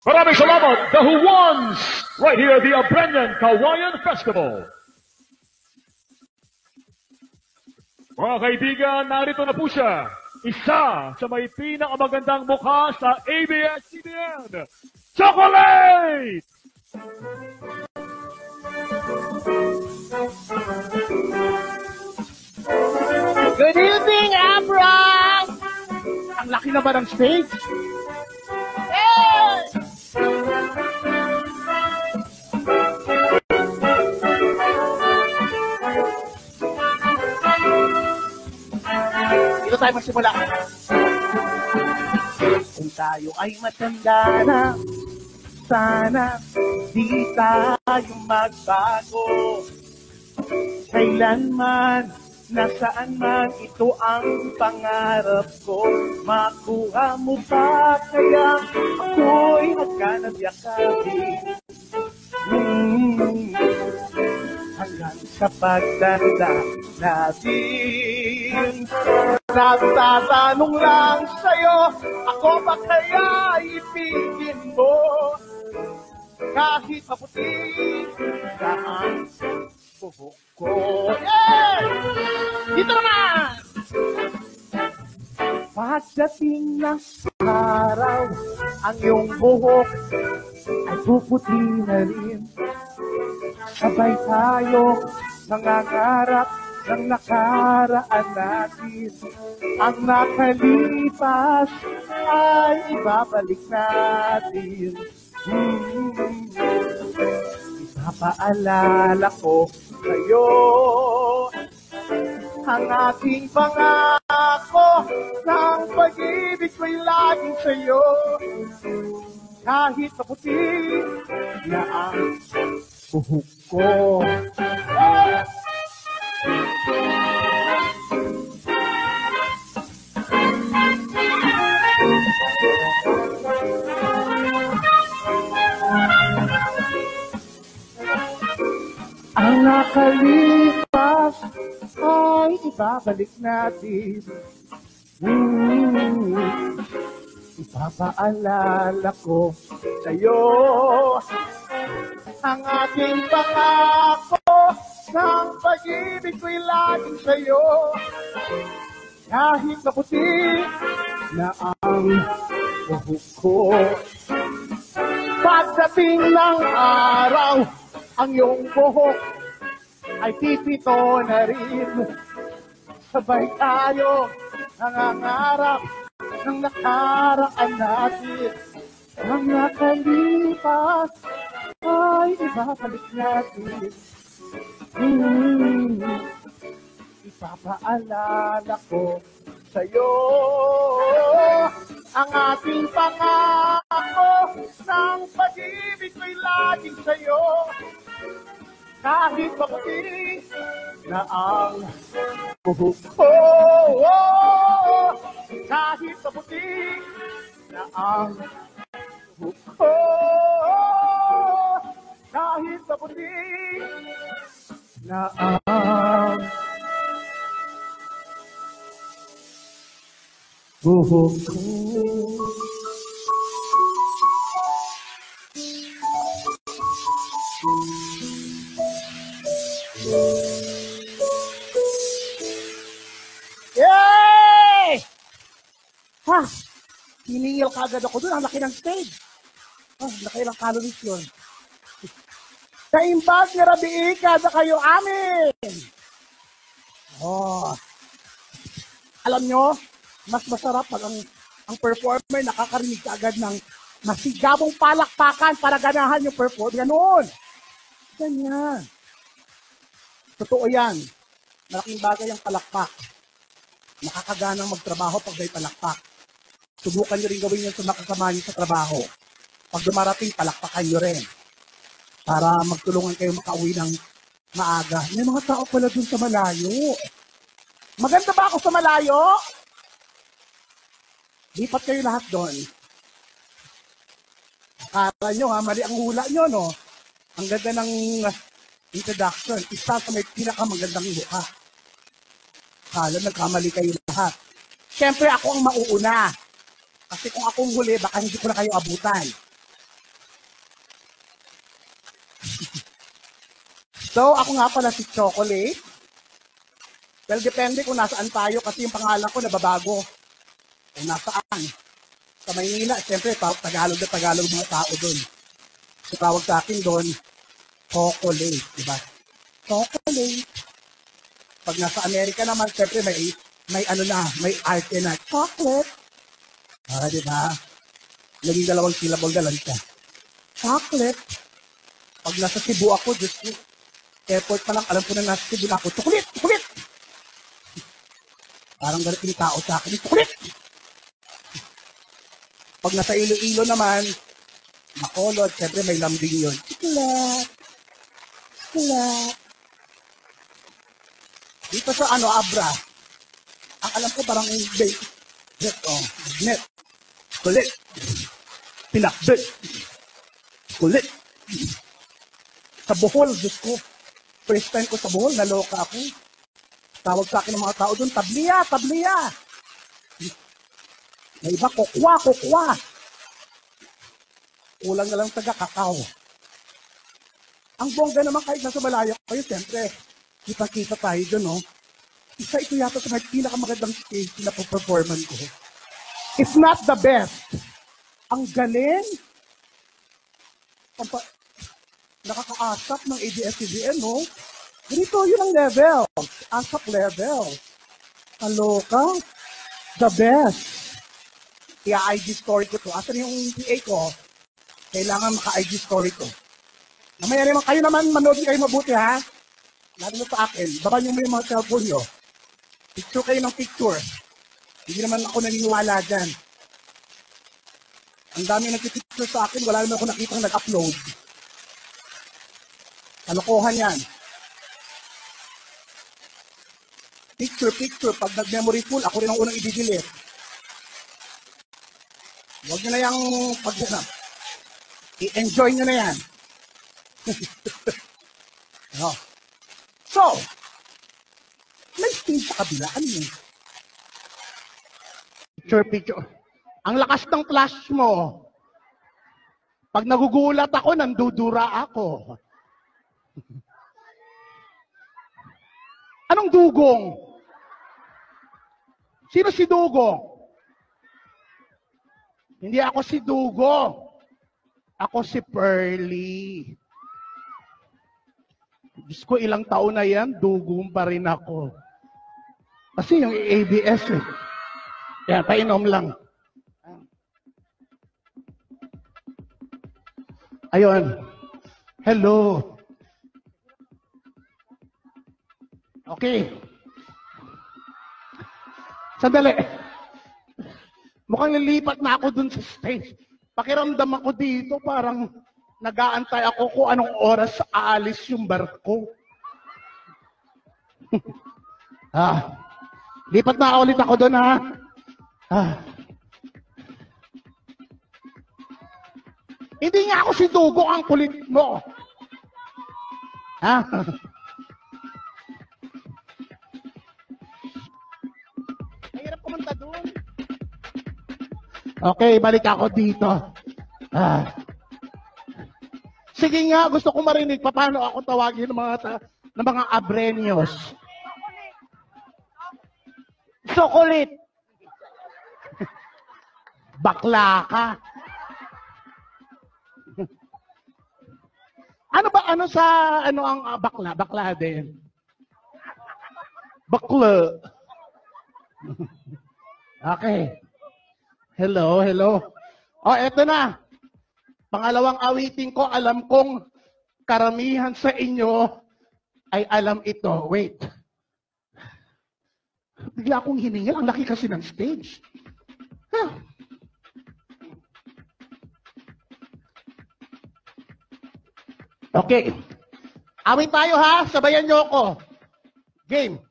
Maraming salamat, The Who Ones, right here at the Abrenyan Kawayan Festival. Mga kaibigan, narito na po siya. Isa sa may pinakamagandang mukha sa ABS-CBN, Chocolate! Good evening, Abra! Ang laki naman ng stage. Tayo magsimula. Kung tayo ay matanda na, sana di tayo magbago. Kailanman, nasaan man ito ang pangarap ko. Makuha mo ba kaya ako'y nagkanabiyakabing? Hmm, hanggang sa pagtanda natin. Nagtatanong lang sa'yo, ako ba kaya ibigin mo? Kahit maputi na ang buhok ko. Yeah! Dito naman! Pagdating ng araw, ang iyong buhok ay puputi na rin. Sabay tayo nangangarap ng nakaraan natin. Ang nakalipas ay ibabalik natin. Ipapaalala ko sa'yo ang aking pangako ng pag-ibig ko'y laging sa'yo. Kahit maputi na ang buhok ko. Nakalipas ay ibabalik natin. Hmm. Ipapaalala ko sa'yo ang aking pangako ng pag-ibig ko'y laging sa'yo. Kahit maputi na ang buhok ko. Pagdating ng araw, ang iyong buhok ay pipito na rin. Sabay tayo nangangarap ng nakaraan natin. Ang nakalipas ay ibabalik natin. Hmm. Ipapaalala ko sa'yo ang ating pangako ng pag-ibig ko'y laging sa'yo. Kahit maputi na ang buhok ko. Kahit maputi na ang buhok ko. Kahit maputi na ang buhok ko. Kagad ako doon. Ang laki ng stage. Ah, laki ng calories yun. Kaimbag ni Rabi Ika na kayo amin. Oh. Alam nyo, mas masarap pag ang, ang performer nakakarinig ka agad ng masigabong palakpakan para ganahan yung perform. Ganun. Ganyan. Totoo yan. Malaking bagay ang palakpak. Nakakaganang magtrabaho pag may palakpak. Subukan nyo rin gawin yan sa makasama nyo sa trabaho. Pag dumarating, palakpakan nyo rin. Para magtulungan kayo makauwi ng maaga. May mga tao pala dun sa malayo. Maganda ba ako sa malayo? Lipat kayo lahat doon. Akala nyo ha, mali ang hula nyo, no? Ang ganda ng introduction. Isa sa may pinakamagandang mukha. Akala nagkamali kayo lahat. Siyempre ako ang mauuna. Kasi kung akong huli, baka hindi ko na kayo abutan. so, ako nga pala si Chocolate. Well, depende kung nasaan tayo kasi yung pangalan ko nababago. Kung nasaan. Sa Maynila, siyempre, Tagalog na Tagalog mga tao doon. So, tawag sa akin doon, Chocolate, di ba? Chocolate. Pag nasa Amerika naman, siyempre, may, may ano na, may arte na, chocolate. Ah, di ba? Naging dalawang syllable na lang siya. Chocolate. Pag nasa Cebu ako, Diyos ko, airport pa lang, alam ko na nasa Cebu na ako, chocolate, chocolate. Parang ganit yung tao sa akin, chocolate. Pag nasa Iloilo naman, makolod, syempre may lambing yun. Chocolate. Chocolate. Dito sa ano, Abra, ang alam ko parang oh, net. Kulit. Pinakbit. Kulit. Sa Bohol, Diyos ko. First time ko sa Bohol, naloka ako. Tawag sa akin ng mga tao doon, tabliya, tabliya. May iba, kukwa, kukwa. Kulang na lang taga kakao. Ang bongga naman kahit nasa malayo kayo, siyempre, kita-kita tayo doon, no? Isa ito yata sa mga pinakamagandang stage na performance ko. It's not the best. Ang galing. Pampa, nakakaasap ng ABS-CBN, no? Ganito yun ang level. Asap level. Kaloka. The best. Kaya IG story ko to. Asan yung PA ko? Kailangan maka-IG story ko. Namaya naman, kayo naman, manood kayo mabuti, ha? Lalo na sa akin, baka nyo mo yung mga cellphone nyo. Picture kayo ng picture. Hindi naman ako naniniwala dyan. Ang dami nagpipicture sa akin, wala naman ako nakitang nag-upload. Kalokohan yan. Picture, picture. Pag nag-memory full, ako rin ang unang i-delete. Huwag nyo na yung pag na. I-enjoy nyo na yan. no. So, may stage sa kabila. Ano yun? Picture, picture. Ang lakas ng flash mo. Pag nagugulat ako, nandudura ako. Anong dugong? Sino si Dugong? Hindi ako si Dugo. Ako si Pearly. Diyos ko, ilang taon na yan, dugong pa rin ako. Kasi yung ABS eh. Yan, painom lang. Ayun. Hello. Okay. Sandali. Mukhang lilipat na ako dun sa stage. Pakiramdam ako dito, parang nag-aantay ako kung anong oras aalis yung barko. ah, lipat na ulit ako doon ha. Ah. Hindi nga ako si Dugo ang kulit mo. Ha? Mahirap kumanta doon. Okay, balik ako dito. Ah. Sige nga, gusto ko marinig pa paano ako tawagin ng mga ta- ng mga abrenyos. Sokolit. Bakla ka. ano ba ano sa ano ang ah, bakla? Bakla din. Bakla. okay. Hello, hello. Oh, eto na. Pangalawang awitin ko, alam kong karamihan sa inyo ay alam ito. Wait. Bigla akong hiningil. Ang laki kasi ng stage. Huh. Okay. Awit tayo ha. Sabayan niyo ako. Game.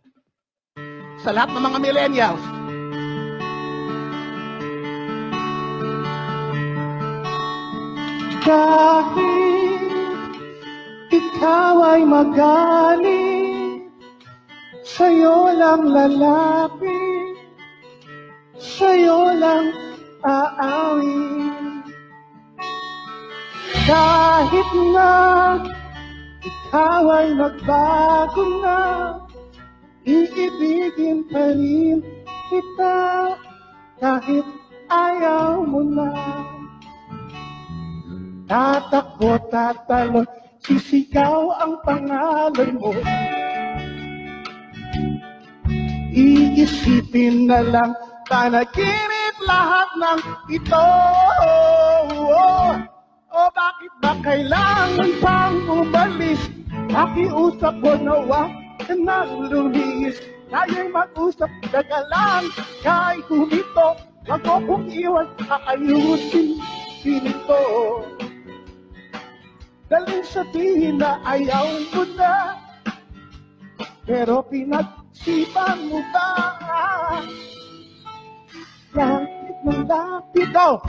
Sa lahat ng mga millennials. Kahit ikaw ay magaling, sa'yo lang lalapit, sa'yo lang aawin. Kahit na ikaw ay nagbago na Iibigin pa rin kita kahit ayaw mo na. Tatakbo, tatalon, sisigaw ang pangalan mo. Iisipin na lang panaginip lahat ng ito Pakiusap ko na wag ka nang lumis Tayo'y mag-usap, daga lang Kahit humito, wag mo kong iwan Aayusin pinito Daling sabihin na ayaw mo na. Pero pinagsipan mo ba? Langit ng lapit daw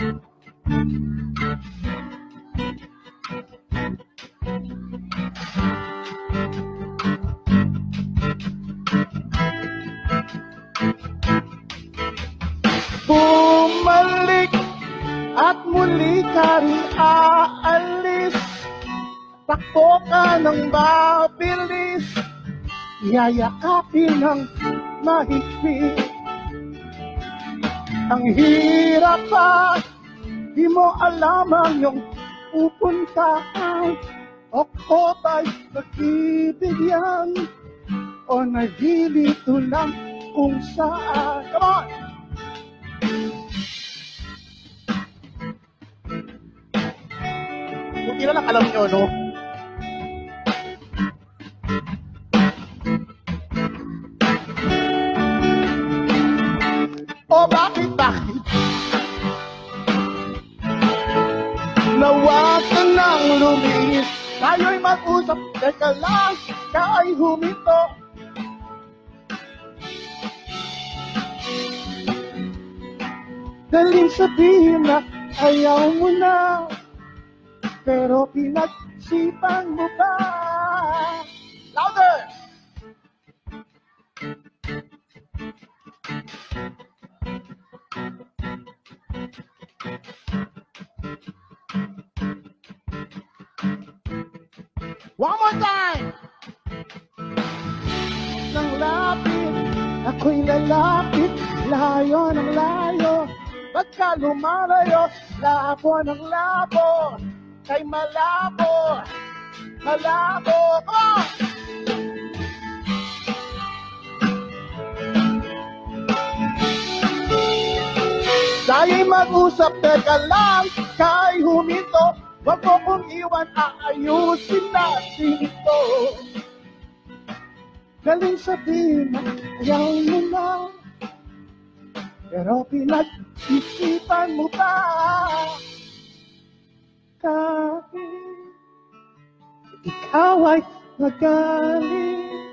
Bumalik at muli ka rin aalis. Takbo ka ng mabilis. Yayakapin ng mahigpit. Ang hirap pa Di mo alam ang iyong pupuntahan O kota'y nagibigyan O nagilito lang kung saan? Come on! Buti na lang alam nyo, no? O bakit, bakit? Nawag ka nang lumis Tayo'y mag-usap, teka lang, ka ay humito Daling sabihin na ayaw mo na Pero pinagsipan mo ba? Louder! One more time! Nang lapit, ako'y lalapit, layo ng layo. Pagka lumalayo, labo ng labo, kay malabo, malabo. Come on! Tayo'y mag-usap, teka lang, kay huminto, wag mo kong iwan, aayusin natin ito. Galing sabihin na ayaw mo na, pero pinag-isipan mo ba? Kahit ikaw ay magaling,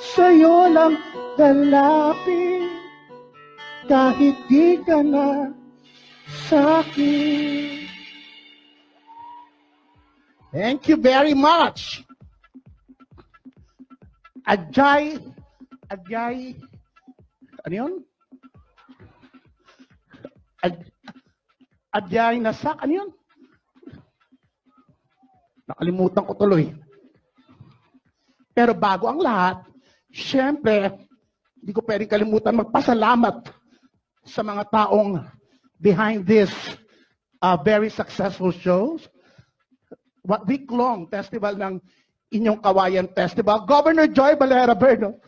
sa'yo lang lalapit kahit di ka na sa'kin. Thank you very much. Ajay, Ajay, ano yun? Aj, Ajay Nasak, ano yun? Nakalimutan ko tuloy. Pero bago ang lahat, syempre, hindi ko pwedeng kalimutan magpasalamat sa mga taong behind this uh, very successful shows. What week-long festival ng inyong Kawayan Festival. Governor Joy Valera Berno,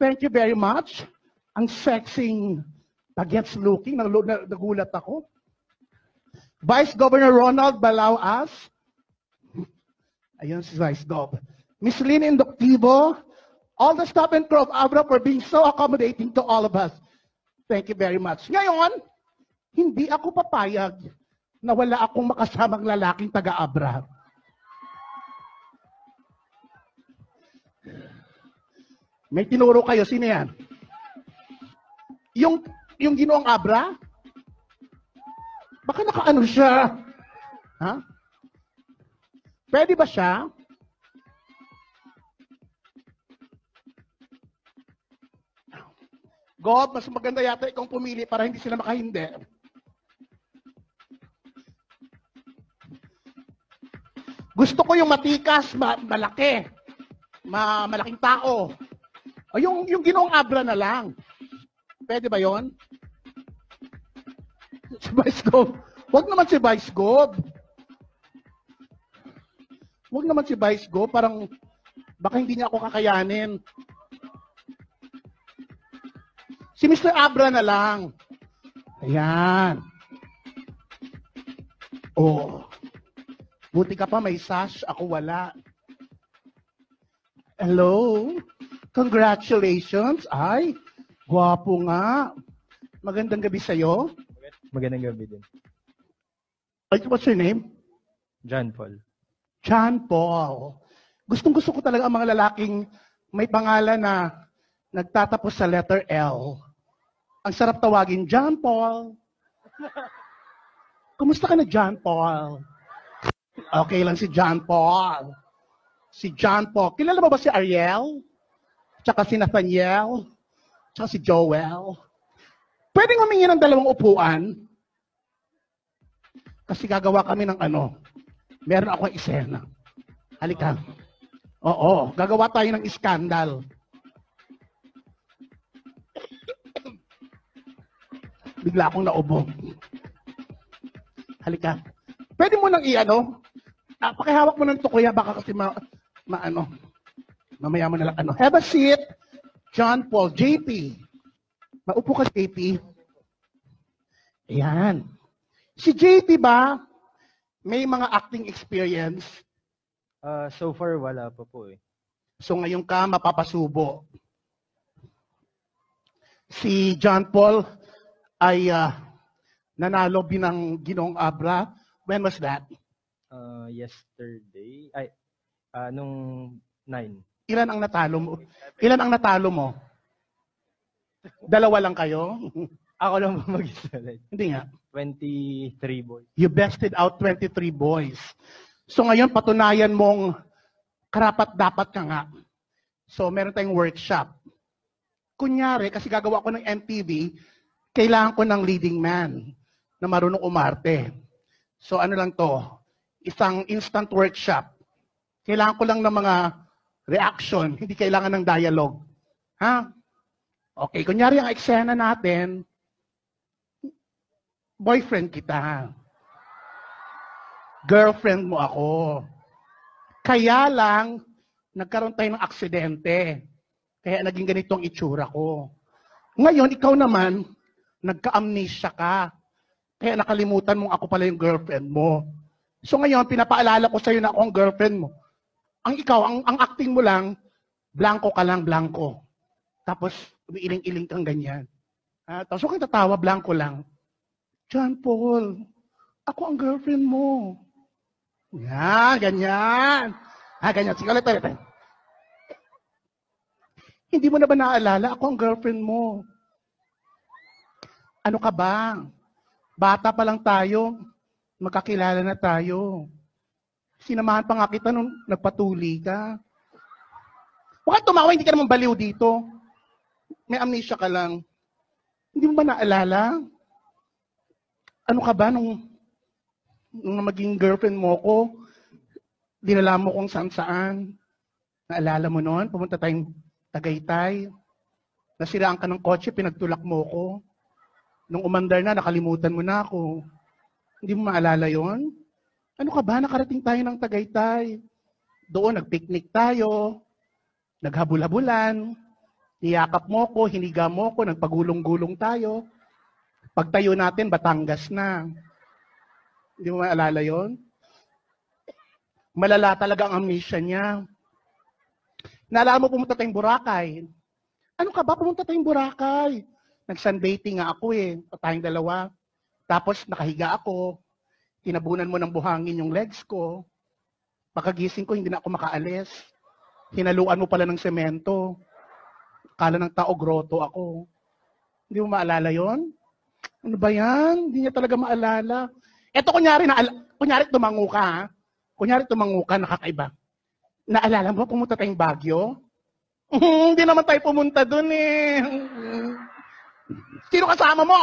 thank you very much. Ang sexing bagets looking, nag- nag- nagulat ako. Vice Governor Ronald Balauas. Ayun si Vice Gov. Miss Lynn Indoctivo. All the staff and crew Abra for being so accommodating to all of us. Thank you very much. Ngayon, hindi ako papayag na wala akong makasamang lalaking taga-Abra. May tinuro kayo, sino yan? Yung, yung ginoong Abra? Baka nakaano siya? Ha? Pwede ba siya? God, mas maganda yata ikaw pumili para hindi sila makahindi. Gusto ko yung matikas, ma- malaki. Ma- malaking tao. O yung, yung ginong abra na lang. Pwede ba yon? Si Vice Gov. Huwag naman si Vice Gov. Naman si Vice Gov. Parang baka hindi niya ako kakayanin. Si Mr. Abra na lang. Ayan. Oh. Buti ka pa may sash, ako wala. Hello? Congratulations. Ay, gwapo nga. Magandang gabi sa'yo. Magandang gabi din. Ay, what's your name? John Paul. John Paul. Gustong gusto ko talaga ang mga lalaking may pangalan na nagtatapos sa letter L. Ang sarap tawagin, John Paul. Kumusta ka na, John Paul? Okay lang si John Paul. Si John Paul. Kilala mo ba si Ariel? Tsaka si Nathaniel? Tsaka si Joel? Pwedeng humingi ng dalawang upuan? Kasi gagawa kami ng ano. Meron ako eksena. Halika. Oo, gagawa tayo ng iskandal. Bigla akong naubo. Halika. Pwede mo nang i-ano? Ah, pakihawak mo ng tukuya, baka kasi ma, maano. Mamaya mo na lang ano. Have a seat. John Paul, JP. Maupo ka, JP. Ayan. Si JP ba, may mga acting experience. Ah, so far, wala pa po eh. So ngayon ka mapapasubo. Si John Paul ay ah, nanalo binang Ginong Abra. When was that? Ah, yesterday, ay, ah, nung 9. Ilan ang natalo mo? Ilan ang natalo mo? Dalawa lang kayo? Ako lang mag-isa. like, Hindi nga. 23 boys. You bested out 23 boys. So ngayon, patunayan mong karapat dapat ka nga. So meron tayong workshop. Kunyari, kasi gagawa ko ng MTV, kailangan ko ng leading man na marunong umarte. So ano lang to, isang instant workshop. Kailangan ko lang ng mga reaction, hindi kailangan ng dialogue. Ha? Okay, kunyari ang eksena natin, boyfriend kita. Girlfriend mo ako. Kaya lang, nagkaroon tayo ng aksidente. Kaya naging ganito ang itsura ko. Ngayon, ikaw naman, nagka-amnesia ka. Kaya nakalimutan mong ako pala yung girlfriend mo. So ngayon, pinapaalala ko sa'yo na ako ang girlfriend mo. Ang ikaw, ang, ang acting mo lang, blanco ka lang, blanco. Tapos, umiiling-iling kang ganyan. Ah, tapos huwag kang tatawa, blanco lang. John Paul, ako ang girlfriend mo. Yan, ganyan. Ah, ganyan. Sige, ulit, ulit. Hindi mo na ba naalala? Ako ang girlfriend mo. Ano ka ba? Bata pa lang tayo. Magkakilala na tayo. Sinamahan pa nga kita nung nagpatuli ka. Huwag kang tumawa, hindi ka naman baliw dito. May amnesia ka lang. Hindi mo ba naalala? Ano ka ba nung, nung maging girlfriend mo ko? Dinala mo kung saan saan. Naalala mo noon? Pumunta tayong Tagaytay. Nasiraan ka ng kotse, pinagtulak mo ko. Nung umandar na, nakalimutan mo na ako. Hindi mo maalala yon? Ano ka ba? Nakarating tayo ng Tagaytay. Doon, nagpiknik tayo. Naghabul-habulan. Niyakap mo ko, hiniga mo ko, nagpagulong-gulong tayo. Pagtayo natin, Batangas na. Hindi mo maalala yon? Malala talaga ang amnesia niya. Naalala mo pumunta tayong Boracay. Ano ka ba? Pumunta tayong Boracay. Nag-sunbathing nga ako eh. Tayong dalawa. Tapos nakahiga ako. Tinabunan mo ng buhangin yung legs ko. Pagkagising ko, hindi na ako makaalis. Hinaluan mo pala ng semento. Kala ng tao, groto ako. Hindi mo maalala yon? Ano ba yan? Hindi niya talaga maalala. Eto kunyari, na, kunyari tumango ka ha? Kunyari tumango ka, nakakaiba. Naalala mo, pumunta tayong Baguio? Hindi naman tayo pumunta dun eh. Sino kasama mo?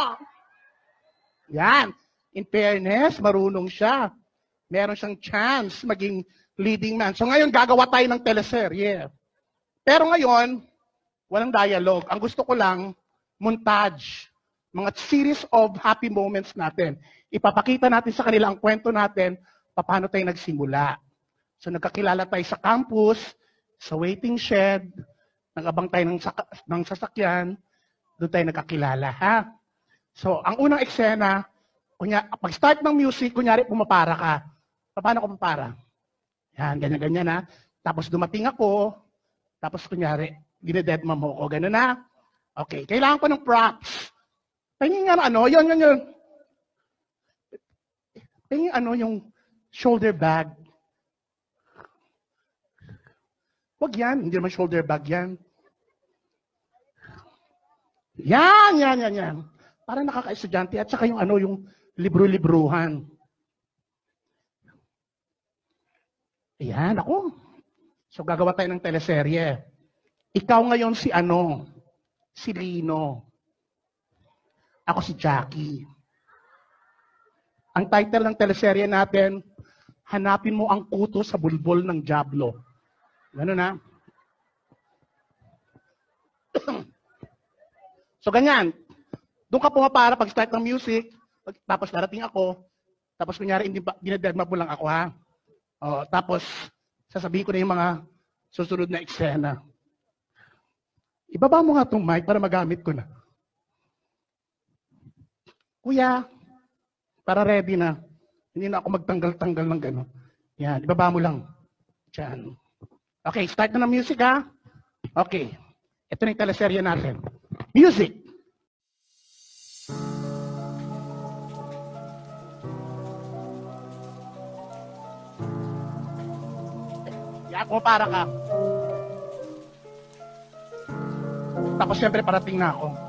Yan. In fairness, marunong siya. meron siyang chance maging leading man. So ngayon, gagawa tayo ng teleserye. Pero ngayon, walang dialogue. Ang gusto ko lang, montage. Mga series of happy moments natin. Ipapakita natin sa kanila ang kwento natin, paano tayo nagsimula. So nagkakilala tayo sa campus, sa waiting shed, nag-abang tayo ng, saka- ng sasakyan, doon tayo nagkakilala, ha? So, ang unang eksena, kunya, pag start ng music, kunyari pumapara ka. Paano ko papara? Yan, ganyan-ganyan ha. Tapos dumating ako, tapos kunyari, dinededma mo ko, ganun na. Okay, kailangan ko ng props. Tingin nga ano, yun, yun, yun. Tingin ano yung shoulder bag. Wag yan, hindi naman shoulder bag yan. Yan, yan, yan, yan. Para nakaka-estudyante at saka yung ano, yung libro-libruhan. Ayan, ako. So gagawa tayo ng teleserye. Ikaw ngayon si ano? Si Lino. Ako si Jackie. Ang title ng teleserye natin, Hanapin mo ang kuto sa bulbol ng Diablo. Ganun na. so ganyan. Doon ka pumapara pag start ng music, tapos darating ako, tapos kunyari hindi pa dinededma mo lang ako ha. Oh, tapos sasabihin ko na yung mga susunod na eksena. Ibaba mo nga itong mic para magamit ko na. Kuya, para ready na. Hindi na ako magtanggal-tanggal ng gano'n. Yan, ibaba mo lang. Diyan. Okay, start na ng music ha. Okay. Ito na yung teleserye natin. Music! Yan, kung para ka. Tapos siyempre parating na ako.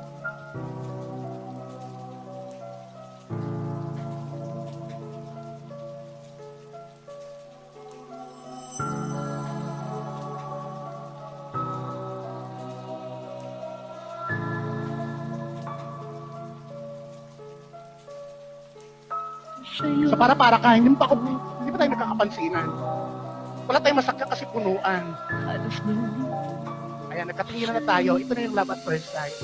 Para para ka, hindi pa ako, hindi pa tayo nagkakapansinan. Wala tayong masakyan kasi punuan. Ayan, nagkatinginan na tayo. Ito na yung love at first sight.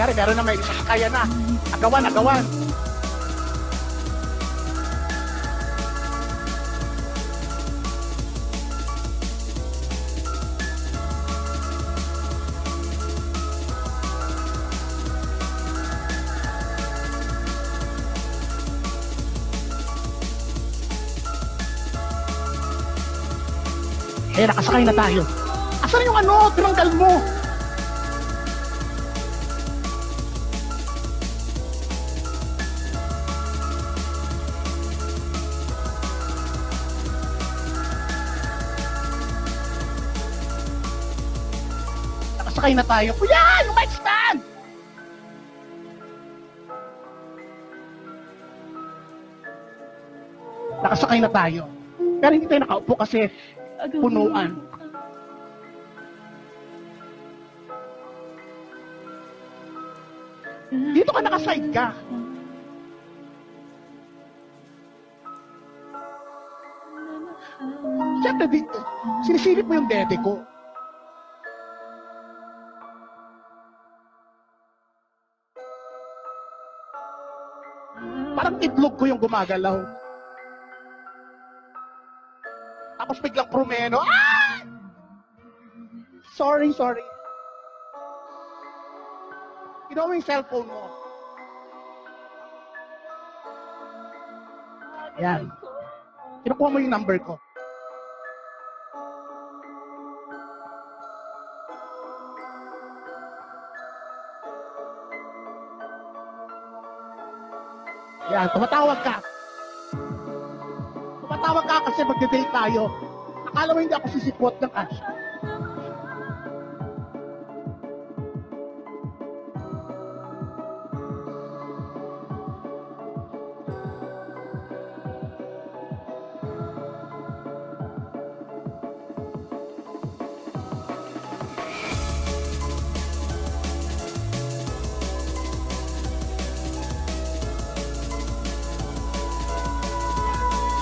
Kunyari, meron na may isasakaya na. Agawan, agawan. Eh, nakasakay na tayo. Asan yung ano? Tinanggal mo. Nakasakay na tayo. Kuya, yung mic stand! Nakasakay na tayo. Pero hindi tayo nakaupo kasi punuan. Dito ka nakaside ka. Siyempre dito, sinisilip mo yung dede ko. Itlog ko yung gumagalaw. Tapos biglang promeno. Ah! Sorry, sorry. Kinuha mo yung cellphone mo. Yan. Kinukuha mo yung number ko. Yan, tumatawag ka. Tumatawag ka kasi magde-date tayo. Akala mo hindi ako sisipot ng cash.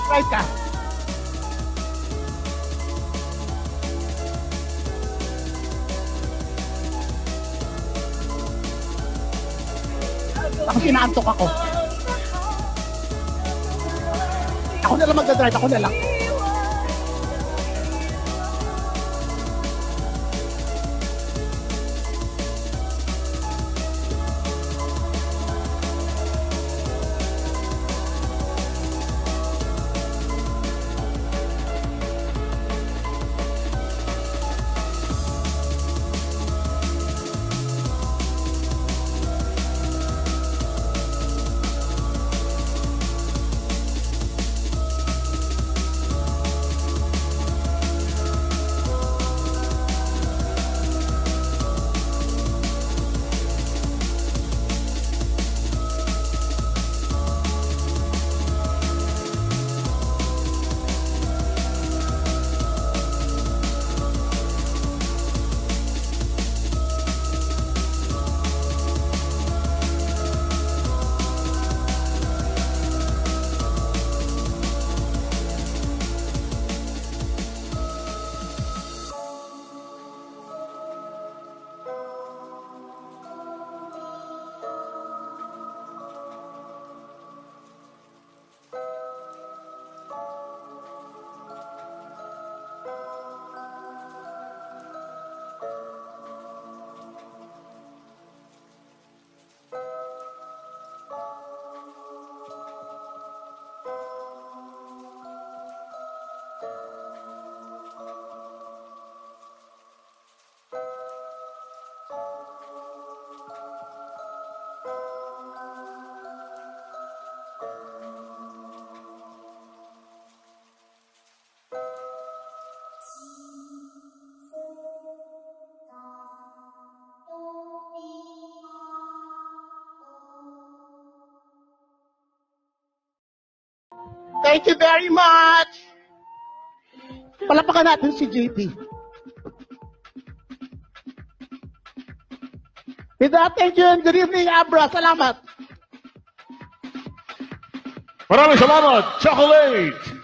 Right ka. Ako sinaantok ako. Ako na lang magdadrive, ako na lang. Thank you very much! Palapakan natin si JP. With that, thank you and good evening, Abra. Salamat. Maraming salamat, Chocolate!